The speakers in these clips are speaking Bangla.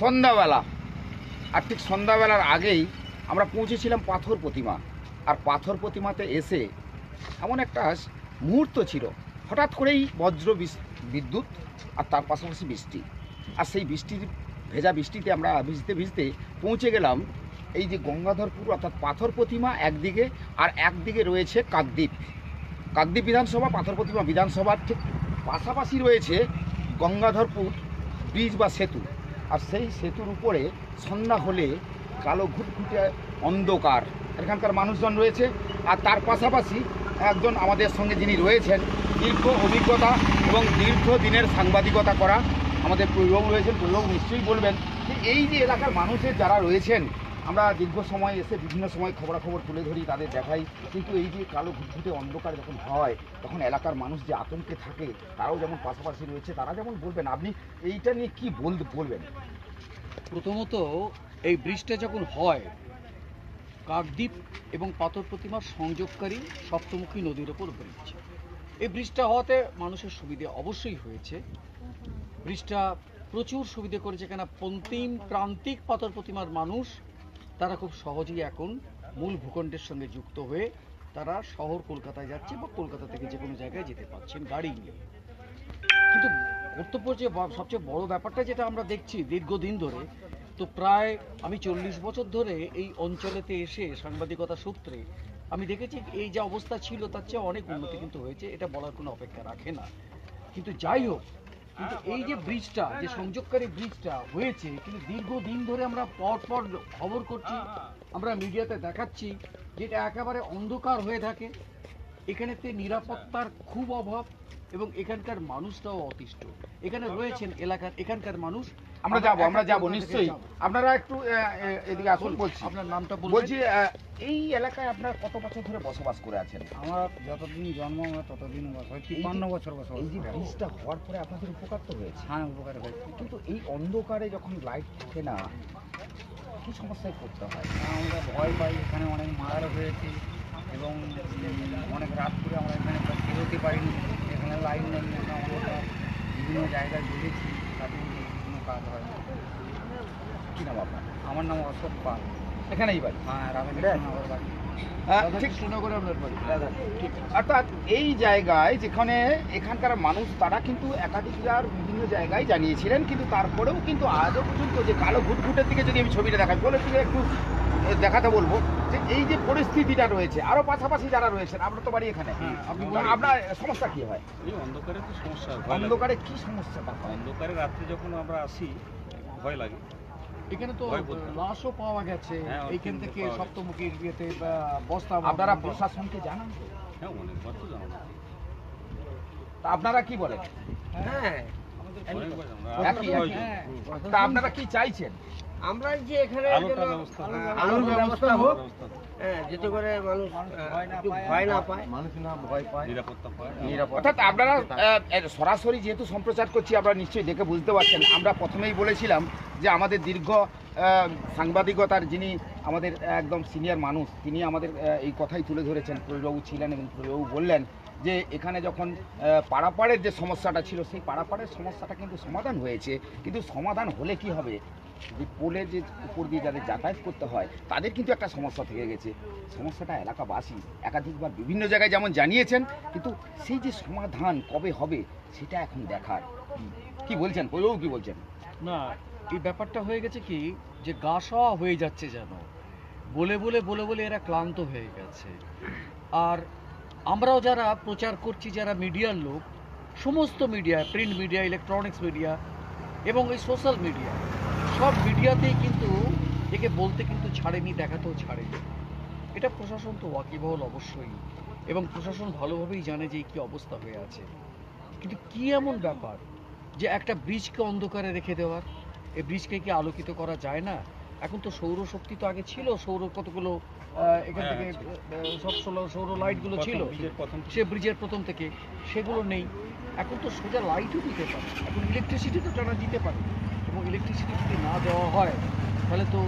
সন্ধ্যাবেলা। আর ঠিক সন্ধ্যাবেলার আগেই আমরা পৌঁছেছিলাম পাথর প্রতিমা। আর পাথর প্রতিমাতে এসে এমন একটা মুহূর্ত ছিল। হঠাৎ করেই বজ্র বিদ্যুৎ আর তার পাশাপাশি বৃষ্টি। আর সেই বৃষ্টির ভেজা বৃষ্টিতে আমরা ভিজতে ভিজতে পৌঁছে গেলাম এই যে গঙ্গাধরপুর অর্থাৎ পাথর প্রতিমা একদিকে আর একদিকে রয়েছে কাকদ্বীপ। কাকদ্বীপ বিধানসভা, পাথর প্রতিমা বিধানসভার ঠিক পাশাপাশি রয়েছে গঙ্গাধরপুর ব্রিজ বা সেতু। আর সেই সেতুর উপরে সন্ধ্যা হলে কালো ঘুটঘুটে অন্ধকার। এখানকার মানুষজন রয়েছে আর তার পাশাপাশি একজন আমাদের সঙ্গে যিনি রয়েছেন, দীর্ঘ অভিজ্ঞতা এবং দীর্ঘ দিনের সাংবাদিকতা করা আমাদের প্রয়োগ রয়েছেন প্রয়োগ নিশ্চয়ই বলবেন যে এই যে এলাকার মানুষের যারা রয়েছেন আমরা দীর্ঘ সময় এসে বিভিন্ন সময় খবরাখবর তুলে ধরি, তাদের দেখাই। কিন্তু এই যে কালো ঘুটঘুটে অন্ধকার যখন হয়, তখন এলাকার মানুষ যে আতঙ্কে থাকে, তারাও যেমন পাশাপাশি রয়েছে, তারা যেমন বলবেন। আপনি এইটা নিয়ে কি বল বলবেন? প্রথমত, এই ব্রিজটা যখন হয়, কাকদ্বীপ এবং পাথর প্রতিমার সংযোগকারী সপ্তমুখী নদীর ওপর ব্রিজ। এই ব্রিজটা হওয়াতে মানুষের সুবিধে অবশ্যই হয়েছে। ব্রিজটা প্রচুর সুবিধে করেছে কেন পন্তিম প্রান্তিক পাথর প্রতিমার মানুষ তারা খুব সহজেই এখন মূল ভূখণ্ডের সঙ্গে যুক্ত হয়ে তারা শহর কলকাতায় যাচ্ছে বা কলকাতা থেকে যে কোনো জায়গায় যেতে পারছেন গাড়ি নিয়ে। কিন্তু কর্তব্য যে সবচেয়ে বড় ব্যাপারটা যেটা আমরা দেখছি দীর্ঘদিন ধরে, তো প্রায় আমি চল্লিশ বছর ধরে এই অঞ্চলেতে এসে সাংবাদিকতা সূত্রে আমি দেখেছি এই যে অবস্থা ছিল তার চেয়ে অনেক উন্নতি কিন্তু হয়েছে, এটা বলার কোনো অপেক্ষা রাখে না। কিন্তু যাই হোক কিন্তু এই যে ব্রিজটা যে সংযোগকারী ব্রিজটা হয়েছে কিন্তু দীর্ঘদিন ধরে আমরা পর পর খবর করছি আমরা মিডিয়াতে দেখাচ্ছি যেটা একেবারে অন্ধকার হয়ে থাকে। এখানেতে নিরাপত্তার খুব অভাব এবং এখানকার মানুষটাও অতিষ্ঠ। এখানে রয়েছেন এলাকার এখানকার মানুষ আমরা যাব আমরা যাব নিশ্চয়ই। আপনারা একটু এদিকে আসুন বলছি আপনার নামটা বলছি এই এলাকায় আপনার কত বছর ধরে বসবাস করে আছেন? আমার যতদিন জন্ম হয় ততদিন হয়। তিপ্পান্ন বছর বছর এই যে ব্রিজটা হওয়ার পরে আপনাদের উপকার তো হয়েছে। হ্যাঁ উপকার হয়েছে। কিন্তু এই অন্ধকারে যখন লাইট থাকে না কি সমস্যায় করতে হয়? আমরা ভয় পাই এখানে অনেক মারার হয়েছে এবং অনেক রাত করে আমরা এখানে বেরোতে পারিনি। এখানে লাইন নেই আমরা বিভিন্ন জায়গায় বেরিয়েছি কোনো কাজ হয়। কি নাম আপনার? আমার নাম অশোক পাল। এখানেই বাড়ি? হ্যাঁ রাধাকৃষ্ণনগর বাড়ি। ঠিক কৃষ্ণনগরে আপনার বাড়ি। ঠিক। অর্থাৎ এই জায়গায় যেখানে এখানকার মানুষ তারা কিন্তু একাধিকবার বিভিন্ন জায়গায় জানিয়েছিলেন কিন্তু তারপরেও কিন্তু আজও পর্যন্ত যে কালো ঘুটঘুটের দিকে যদি আমি ছবিটা দেখাই বলে একটু দেখাতে বলব যে এই যে পরিস্থিতিটা রয়েছে আরও পাশাপাশি যারা রয়েছেন আপনার তো বাড়ি এখানে। হ্যাঁ, আপনার সমস্যা কি হয়? অন্ধকারে তো সমস্যা হয়। অন্ধকারে কি সমস্যাটা হয়? অন্ধকারে রাত্রে যখন আমরা আসি ভয় লাগে। এখানে তো। লাশও পাওয়া গেছে। হ্যাঁ, এইখান থেকে সপ্তমুখীর ইয়েতে বা বস্তা আপনারা প্রশাসনকে জানান হ্যাঁ অনেকবার তো জানো তা আপনারা কি বলেন? একই। তা আপনারা কি চাইছেন? আমরা যে এখানে আলোটার ব্যবস্থা হোক। আলোর ব্যবস্থা হোক ব্যবস্থা হ্যাঁ যাতে মানুষ আহ, ভয় পায় নিরাপত্তা পায়। অর্থাৎ আপনারা সরাসরি যেহেতু সম্প্রচার করছি আপনারা নিশ্চয়ই দেখে বুঝতে পারছেন। আমরা প্রথমেই বলেছিলাম যে আমাদের দীর্ঘ সাংবাদিকতার যিনি আমাদের একদম সিনিয়র মানুষ তিনি আমাদের এই কথাই তুলে ধরেছেন। প্রবীরবাবু ছিলেন এবং প্রবীরবাবু বললেন যে এখানে যখন পাড়াপাড়ের যে সমস্যাটা ছিল সেই পাড়াপাড়ের সমস্যাটা কিন্তু সমাধান হয়েছে। কিন্তু সমাধান হলে কি হবে? যে পোলের যে উপর দিয়ে যাদের যাতায়াত করতে হয়, তাদের কিন্তু একটা সমস্যা থেকে গেছে। সমস্যাটা এলাকাবাসী একাধিকবার বিভিন্ন জায়গায় যেমন জানিয়েছেন, কিন্তু সেই যে সমাধান কবে হবে, সেটা এখন দেখার কি- বলছেন? পৈবাবু কি বলছেন? না, এই ব্যাপারটা হয়ে গেছে কি, যে গা সওয়া হয়ে যাচ্ছে যেন, বলে বলে বলে বলে এরা ক্লান্ত হয়ে গেছে। আর আমরাও যারা প্রচার করছি, যারা মিডিয়ার লোক, সমস্ত media, print media, electronics media এবং এই সোশ্যাল মিডিয়া সব মিডিয়াতেই কিন্তু একে বলতে কিন্তু ছাড়েনি দেখাতেও ছাড়েনি। এটা প্রশাসন তো ওয়াকিবহল অবশ্যই এবং প্রশাসন ভালোভাবেই জানে যে কি অবস্থা হয়ে আছে। কিন্তু কি এমন ব্যাপার যে একটা ব্রিজকে অন্ধকারে রেখে দেওয়ার? এই ব্রিজকে কি আলোকিত করা যায় না? এখন তো সৌরশক্তি তো আগে ছিল সৌর কতগুলো এখান হ্যাঁ, থেকে সব সৌর লাইটগুলো ছিল। সে ব্রিজের প্রথম থেকে সেগুলো নেই। এখন তো সোজা লাইটও দিতে পারে এখন ইলেকট্রিসিটি তো টানা দিতে পারে। এবং ইলেকট্রিসিটি যদি না দেওয়া হয়, তাহলে তো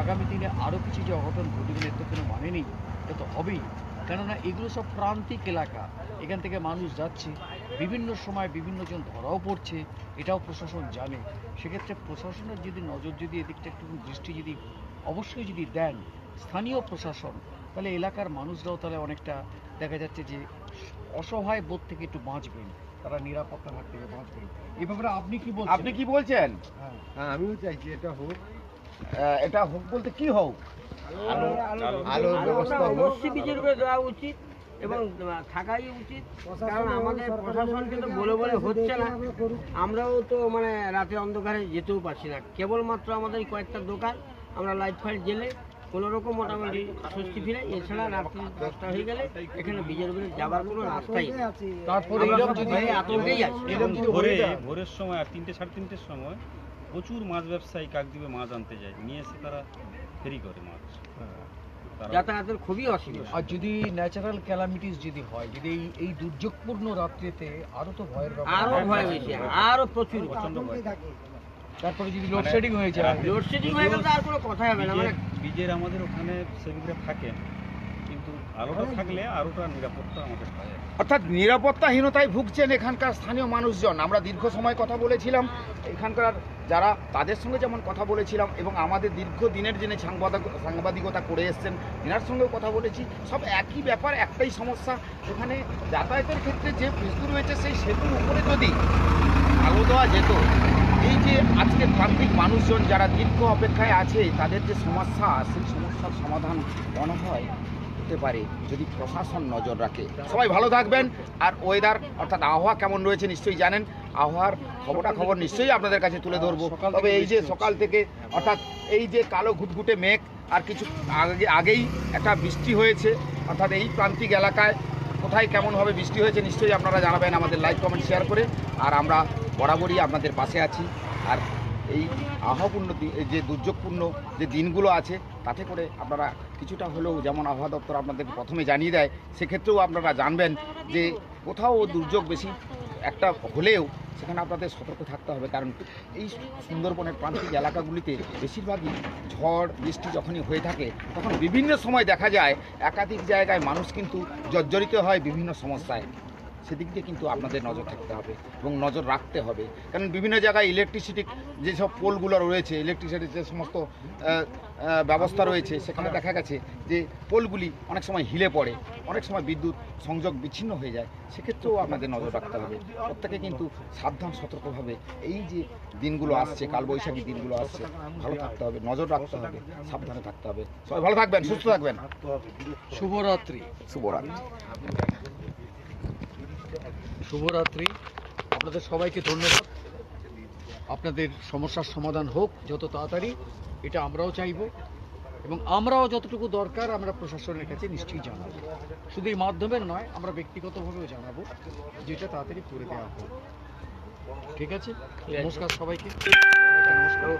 আগামী দিনে আরও কিছু যে অঘটন ঘটবে এর তো কোনো মানে নেই। এটা তো হবেই। কেননা এগুলো সব প্রান্তিক এলাকা। এখান থেকে মানুষ যাচ্ছে, বিভিন্ন সময় বিভিন্ন জন ধরাও পড়ছে, এটাও প্রশাসন জানে। সেক্ষেত্রে প্রশাসনের যদি নজর যদি এদিকটা একটু দৃষ্টি যদি অবশ্যই যদি দেন, স্থানীয় প্রশাসন, তাহলে এলাকার মানুষরাও তাহলে অনেকটা দেখা যাচ্ছে যে অসহায় বোধ থেকে একটু বাঁচবেন। তারা নিরাপত্তার হাত থেকে বাঁচবেন। এই ব্যাপারে আপনি কি বলছেন? আপনি কি বলছেন? হ্যাঁ। হ্যাঁ আমিও চাইছি এটা হোক। এটা হোক বলতে কি হোক? আলোর ব্যবস্থা অবশ্যই বিচের দেওয়া উচিত এবং থাকাই উচিত। কারণ আমাদের প্রশাসনকে তো বলে বলে হচ্ছে না। আমরাও তো মানে রাতে অন্ধকারে যেতেও পারছি না। কেবলমাত্র আমাদের কয়েকটা দোকান আমরা লাইট ফাইট জেলে কোনো রকম মোটামুটি স্বস্তি ফিরে এছাড়া রাত্রি দশটা হয়ে গেলে এখানে বিজের উপরে যাবার কোনো রাস্তাই তারপরে আতঙ্কেই আছি। ভোরে যায়, ভোরের সময় আর তিনটে সাড়ে তিনটের সময় প্রচুর মাছ ব্যবসায়ী কাকদ্বীপে মাছ আনতে যায়। নিয়ে এসে তারা ফেরি করে মাছ। যাতায়াতের খুবই অসুবিধা। আর যদি ন্যাচারাল ক্যালামিটিস যদি হয় যদি এই এই দুর্যোগপূর্ণ রাত্রিতে আরও তো ভয়ের ব্যাপার আরও ভয় বেশি আরও প্রচুর প্রচণ্ড ভয়। তারপরে যদি লোডশেডিং হয়ে যায় লোডশেডিং হয়ে গেলে আর কোনো কথাই হবে না মানে বীজের- আমাদের ওখানে সেবিকরা থাকেন কিন্তু আলোটা থাকলে আলোটা নিরাপত্তা আমাদের অর্থাৎ নিরাপত্তাহীনতায় ভুগছেন এখানকার স্থানীয় মানুষজন। আমরা দীর্ঘ সময় কথা বলেছিলাম এখানকার যারা তাদের সঙ্গে যেমন কথা বলেছিলাম এবং আমাদের দীর্ঘ দিনের যিনি সাংবাদিক সাংবাদিকতা করে এসছেন এনার সঙ্গেও কথা বলেছি। সব একই ব্যাপার একটাই সমস্যা। এখানে যাতায়াতের ক্ষেত্রে যে সেতু রয়েছে সেই সেতুর উপরে যদি আলো দেওয়া যেত আজকে প্রান্তিক মানুষজন যারা দীর্ঘ অপেক্ষায় আছে তাদের যে সমস্যা সেই সমস্যার সমাধান মনে হয় হতে পারে যদি প্রশাসন নজর রাখে। সবাই ভালো থাকবেন। আর ওয়েদার অর্থাৎ আবহাওয়া কেমন রয়েছে নিশ্চয়ই জানেন। আবহাওয়ার খবরটা খবর নিশ্চয়ই আপনাদের কাছে তুলে ধরবো। তবে এই যে সকাল থেকে অর্থাৎ এই যে কালো ঘুটঘুটে মেঘ আর কিছু আগে আগেই একটা বৃষ্টি হয়েছে অর্থাৎ এই প্রান্তিক এলাকায় কোথায় কেমনভাবে বৃষ্টি হয়েছে নিশ্চয়ই আপনারা জানাবেন আমাদের লাইক কমেন্ট শেয়ার করে। আর আমরা বরাবরই আপনাদের পাশে আছি। আর এই আবহাওয়াপূর্ণ দি- যে দুর্যোগপূর্ণ যে দিনগুলো আছে, তাতে করে আপনারা কিছুটা হলেও যেমন আবহাওয়া দপ্তর আপনাদেরকে প্রথমে জানিয়ে দেয়, সেক্ষেত্রেও আপনারা জানবেন যে কোথাও দুর্যোগ বেশি একটা হলেও সেখানে আপনাদের সতর্ক থাকতে হবে। কারণ এই সুন্দরবনের প্রান্তিক এলাকাগুলিতে বেশিরভাগই ঝড়, বৃষ্টি যখনই হয়ে থাকে, তখন বিভিন্ন সময় দেখা যায়, একাধিক জায়গায় মানুষ কিন্তু জর্জরিত হয় বিভিন্ন সমস্যায়। সেদিক দিয়ে কিন্তু আপনাদের নজর থাকতে হবে এবং নজর রাখতে হবে। কারণ বিভিন্ন জায়গায় ইলেকট্রিসিটি যেসব পোলগুলো রয়েছে ইলেকট্রিসিটির যে সমস্ত ব্যবস্থা রয়েছে সেখানে দেখা গেছে যে পোলগুলি অনেক সময় হিলে পড়ে অনেক সময় বিদ্যুৎ সংযোগ বিচ্ছিন্ন হয়ে যায় সেক্ষেত্রেও আপনাদের নজর রাখতে হবে। প্রত্যেকে কিন্তু সাবধান সতর্কভাবে এই যে দিনগুলো আসছে কালবৈশাখী দিনগুলো আসছে ভালো থাকতে হবে নজর রাখতে হবে সাবধানে থাকতে হবে। সবাই ভালো থাকবেন সুস্থ থাকবেন। শুভরাত্রি। শুভরাত্রি। শুভরাত্রি। আপনাদের সবাইকে ধন্যবাদ। আপনাদের সমস্যার সমাধান হোক যত তাড়াতাড়ি এটা আমরাও চাইব। এবং আমরাও যতটুকু দরকার আমরা প্রশাসনের কাছে নিশ্চয়ই জানাব। শুধু এই মাধ্যমের নয় আমরা ব্যক্তিগতভাবেও জানাব যেটা তাড়াতাড়ি করে দেওয়া হোক। ঠিক আছে? নমস্কার সবাইকে। নমস্কার।